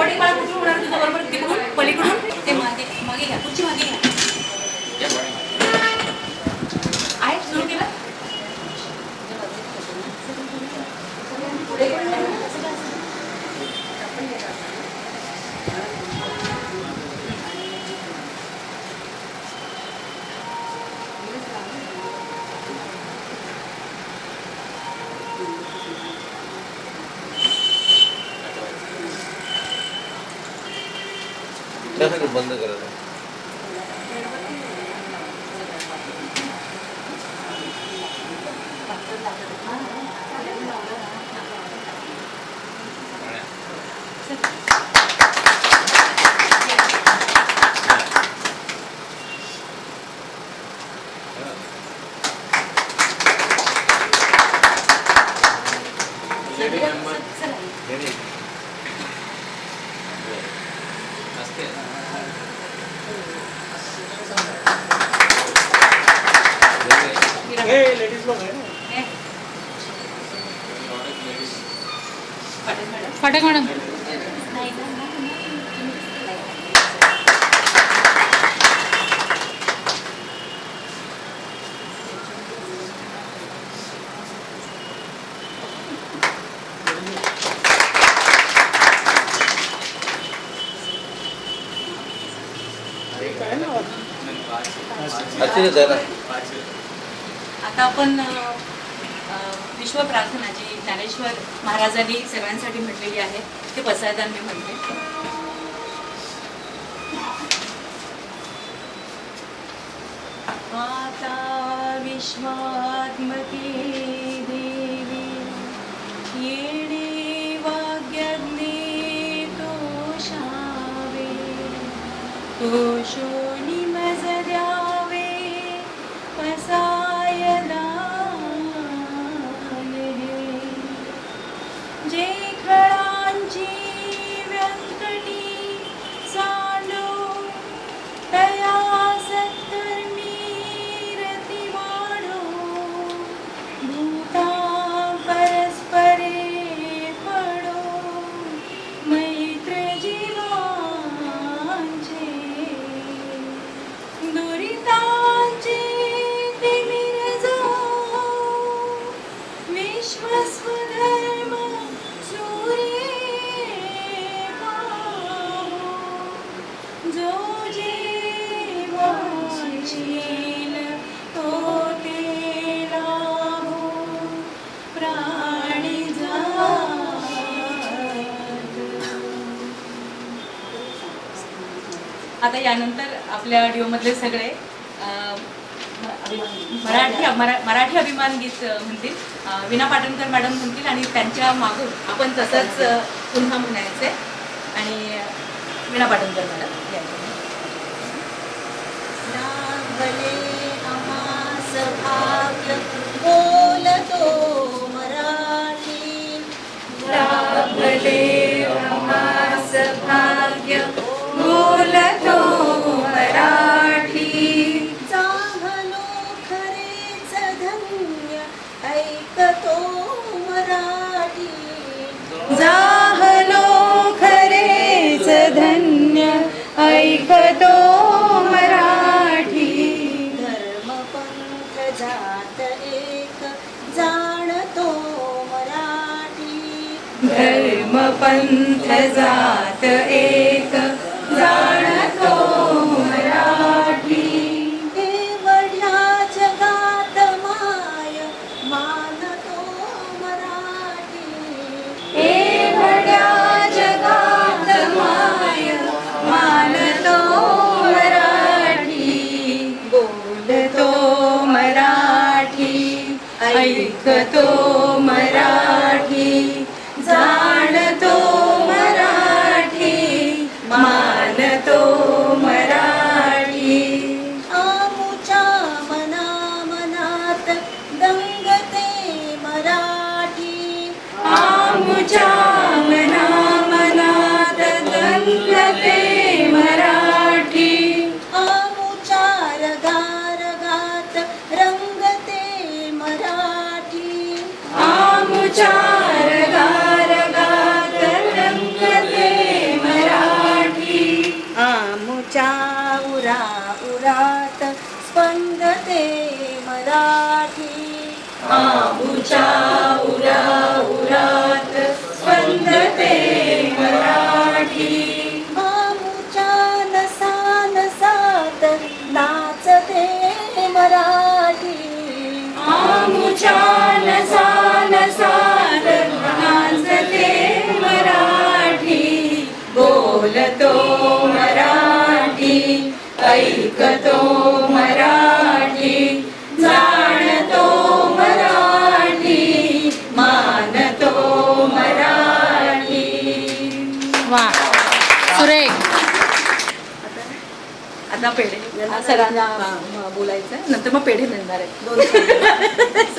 Recording করা बंद करायचं हे. मॅडम फाटक मॅडम आता आपण विश्व प्रार्थना जी ज्ञानेश्वर महाराजांनी सगळ्यांसाठी म्हटलेली आहे. ते पसायदान मी म्हणते. माता विश्वात्मके देवी येणे वाग्यज्ञे तोषावे तोषोनी मज जे खळांची आता यानंतर आपल्या डिओमधले सगळे मराठी मरा- मराठी अभिमान गीत म्हणतील. विना पाटणकर मॅडम म्हणतील आणि त्यांच्या मागून आपण तसंच पुन्हा म्हणायचे आणि विना पाटणकर मॅडम बोलतो मराठी. भाग्य जाहलो खरेच धन्य ऐकतो मराठी. धर्मपंथ जात एक जाणतो मराठी. धर्मपंथ जात एक जाणतो ऐकतो आमुच्या उरा उरात स्पंदते मराठी. आमुच्या नसा नसात नाचते मराठी. आमुच्या नसा नसात नाचते मराठी. बोलतो वा. सुरेख. आता पेढे. सरांना बोलायचं नंतर मग पेढे मिळणार आहे दोन